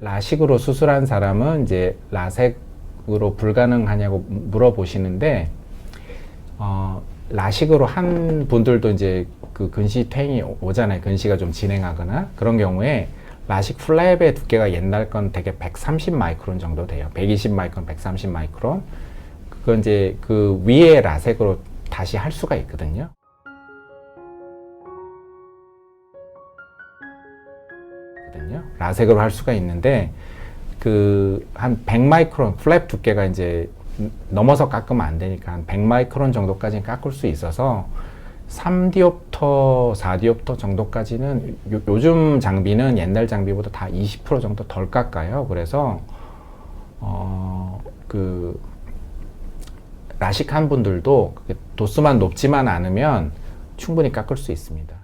라식으로 수술한 사람은 이제 라섹으로 불가능하냐고 물어보시는데 어, 라식으로 한 분들도 이제 그 근시 퇴행이 오- 오잖아요. 근시가 좀 진행하거나 그런 경우에 라식 플랩의 두께가 옛날 건 되게 130 마이크론 정도 돼요. 120 마이크론, 130 마이크론. 그거 이제 그 위에 라섹으로 다시 할 수가 있거든요. 거든요. 라섹으로 할 수가 있는데 그 한 100 마이크론 플랩 두께가 이제 넘어서 깎으면 안 되니까 한 100 마이크론 정도까지는 깎을 수 있어서 3디옵터, 4디옵터 정도까지는 요, 요즘 장비는 옛날 장비보다 다 20% 정도 덜 깎아요. 그래서 어 그 라식한 분들도 도수만 높지만 않으면 충분히 깎을 수 있습니다.